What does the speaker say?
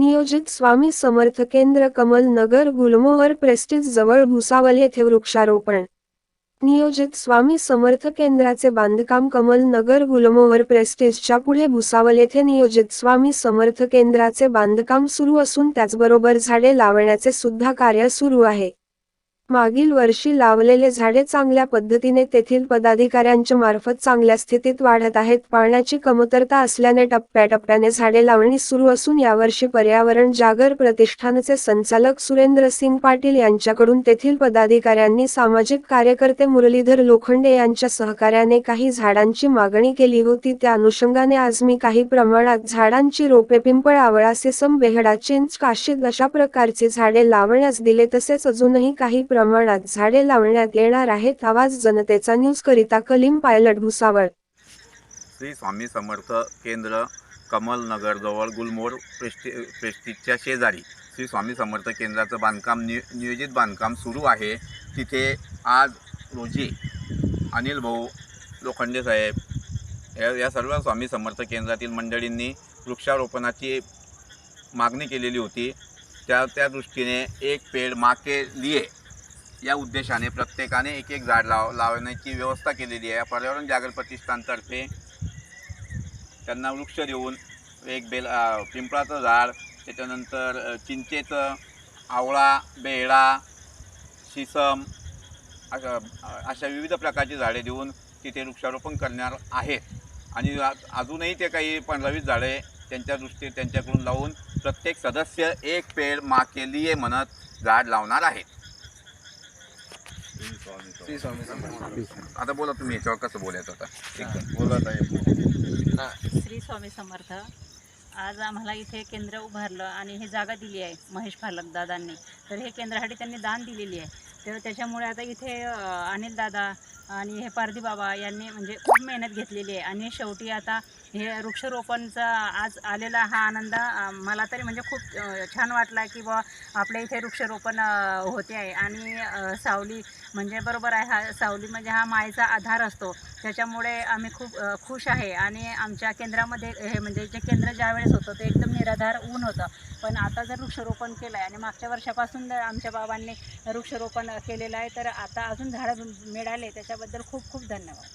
नियोजित स्वामी समर्थ केंद्र कमल नगर गुलमोहर प्रेस्टीज जवळ भुसावल येथे वृक्षारोपण. नियोजित स्वामी समर्थ केंद्राचे बांधकाम कमल नगर गुलमोहर प्रेस्टीजच्या पुढे भुसावल येथे नियोजित स्वामी समर्थ केंद्राचे बांधकाम सुरू असून त्याचबरोबर झाडे लावण्याचे सुद्धा कार्य सुरू आहे. मागील वर्षी लावलेले झाडे चांगल्या पद्धतीने तेथील पदाधिकाऱ्यांच्या मार्फत चांगल्या स्थितीत वाढत आहेत. पाण्याची कमतरता असल्याने टप्प्याटप्प्याने झाडे लावणी सुरू असून यावर्षी पर्यावरण जागर प्रतिष्ठानचे संचालक सुरेंद्र सिंग पाटील यांच्याकडून तेथील पदाधिकाऱ्यांनी सामाजिक कार्यकर्ते मुरलीधर लोखंडे यांच्या सहकार्याने काही झाडांची मागणी केली होती. त्या अनुषंगाने आज मी काही प्रमाणात झाडांची रोपे पिंपळ आवळा सेसम बेहडा चिंच काशीद अशा प्रकारची झाडे लावण्यास दिले तसेच अजूनही काही प्रमाणात झाडे लावण्यात येणार आहेत आवाज जनतेचा न्यूज करिता कलीम पायलट भुसावळ. श्री स्वामी समर्थ केंद्र कमल नगर जवळ गुलमोर प्रेस्टी प्रेस्टीजच्या शेजारी श्री स्वामी समर्थ केंद्राचं बांधकाम नि नियोजित बांधकाम सुरू आहे. तिथे आज रोजी अनिल भाऊ लोखंडे साहेब या या सर्व स्वामी समर्थ केंद्रातील मंडळींनी वृक्षारोपणाची मागणी केलेली होती. त्या त्या दृष्टीने एक पेड माके लिए या उद्देशाने प्रत्येकाने एक एक झाड लाव लावण्याची व्यवस्था केलेली आहे. पर्यावरण जागर प्रतिष्ठानतर्फे त्यांना वृक्ष देऊन एक बेल पिंपळाचं झाड त्याच्यानंतर चिंचेचं आवळा बेहडा शिसम अशा अशा विविध प्रकारची झाडे देऊन तिथे वृक्षारोपण करणार आहेत. आणि अजूनही ते काही पंधरावीस झाडे त्यांच्या दृष्टी त्यांच्याकडून लावून प्रत्येक सदस्य एक पेड मा केलीये म्हणत झाड लावणार आहेत. आता बोला तुम्ही याच्यावर कसं बोलायचं आता? बोलत आहे श्री स्वामी समर्थ. आज आम्हाला इथे केंद्र उभारलं आणि हे जागा दिली आहे महेश फालक दादांनी. तर हे केंद्रासाठी त्यांनी दान दिलेली आहे. तर त्याच्यामुळे आता इथे अनिल दादा आणि हे पारदी बाबा यांनी म्हणजे खूप मेहनत घेतलेली आहे. आणि शेवटी आता हे वृक्षरोपणचा आज आलेला हा आनंद मला तरी म्हणजे खूप छान वाटला की बा आपल्या इथे वृक्षरोपण होते आहे. आणि सावली म्हणजे बरोबर आहे. हा सावली म्हणजे हा मायेचा आधार असतो. त्याच्यामुळे आम्ही खूप खुश आहे. आणि आमच्या केंद्रामध्ये हे म्हणजे जे केंद्र ज्यावेळेस होतं ते एकदम निराधार ऊन होतं. पण आता जर वृक्षरोपण केलं आहे आणि मागच्या वर्षापासून जर आमच्या बाबांनी वृक्षरोपण केलेलं आहे. तर आता अजून झाडं मिळाले त्याच्याबद्दल खूप खूप धन्यवाद.